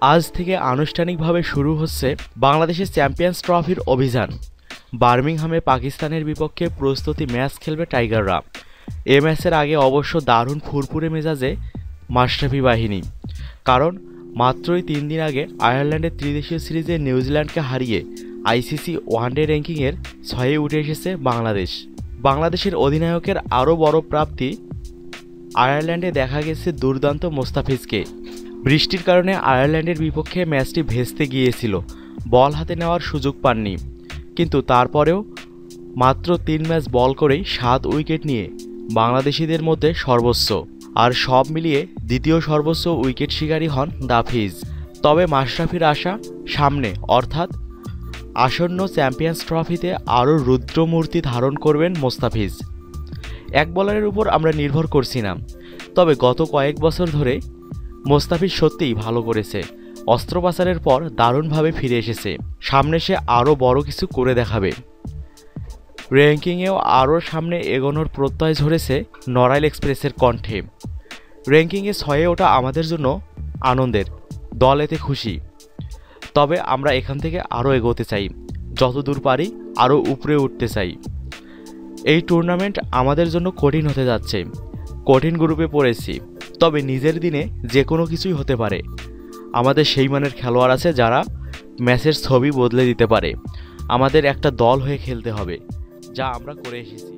আজ থেকে আনুষ্ঠানিকভাবে শুরু হচ্ছে বাংলাদেশের চ্যাম্পিয়ন্স ট্রফির অভিযান। বার্মিংহামে পাকিস্তানের বিপক্ষে প্রস্তুতি ম্যাচ খেলবে টাইগাররা। এ ম্যাচের আগে অবশ্য দারুণ ফুরফুরে মেজাজে মাশরাফি বাহিনী। কারণ মাত্রই তিন দিন আগে আয়ারল্যান্ডের ত্রিদেশীয় সিরিজে নিউজিল্যান্ডকে হারিয়ে আইসিসি ওয়ানডে র্যাঙ্কিংয়ের ছয়ে উঠে এসেছে বাংলাদেশ। বাংলাদেশের অধিনায়কের আরও বড় প্রাপ্তি আয়ারল্যান্ডে দেখা গেছে দুর্দান্ত মোস্তাফিজকে। বৃষ্টির কারণে আয়ারল্যান্ডের বিপক্ষে ম্যাচটি ভেস্তে গিয়েছিল। বল হাতে নেওয়ার সুযোগ পাননি। কিন্তু তারপরেও মাত্র তিন ম্যাচ বল করেই সাত উইকেট নিয়ে বাংলাদেশিদের মধ্যে সর্বোচ্চ আর সব মিলিয়ে দ্বিতীয় সর্বোচ্চ উইকেট শিকারী হন দাফিজ। তবে মাশরাফির আশা সামনে, অর্থাৎ আসন্ন চ্যাম্পিয়ন্স ট্রফিতে আরও রুদ্রমূর্তি ধারণ করবেন মোস্তাফিজ। এক বলারের উপর আমরা নির্ভর করছি না। তবে গত কয়েক বছর ধরে মোস্তাফিজ সত্যিই ভালো করেছে। অস্ত্রোপচারের পর দারুণভাবে ফিরে এসেছে। সামনে সে আরও বড় কিছু করে দেখাবে। র্যাঙ্কিংয়েও আরও সামনে এগোনোর প্রত্যয় ঝরেছে নড়াইল এক্সপ্রেসের কণ্ঠে। র্যাঙ্কিংয়ে ছয়ে ওঠা আমাদের জন্য আনন্দের, দল এতে খুশি। তবে আমরা এখান থেকে আরও এগোতে চাই, যতদূর পারি আরও উপরে উঠতে চাই। এই টুর্নামেন্ট আমাদের জন্য কঠিন হতে যাচ্ছে, কঠিন গ্রুপে পড়েছি। তবে নিজের দিনে যে কোনো কিছুই হতে পারে। আমাদের সেই মানের খেলোয়াড় আছে যারা ম্যাচের ছবি বদলে দিতে পারে। আমাদের একটা দল হয়ে খেলতে হবে, যা আমরা করে এসেছি।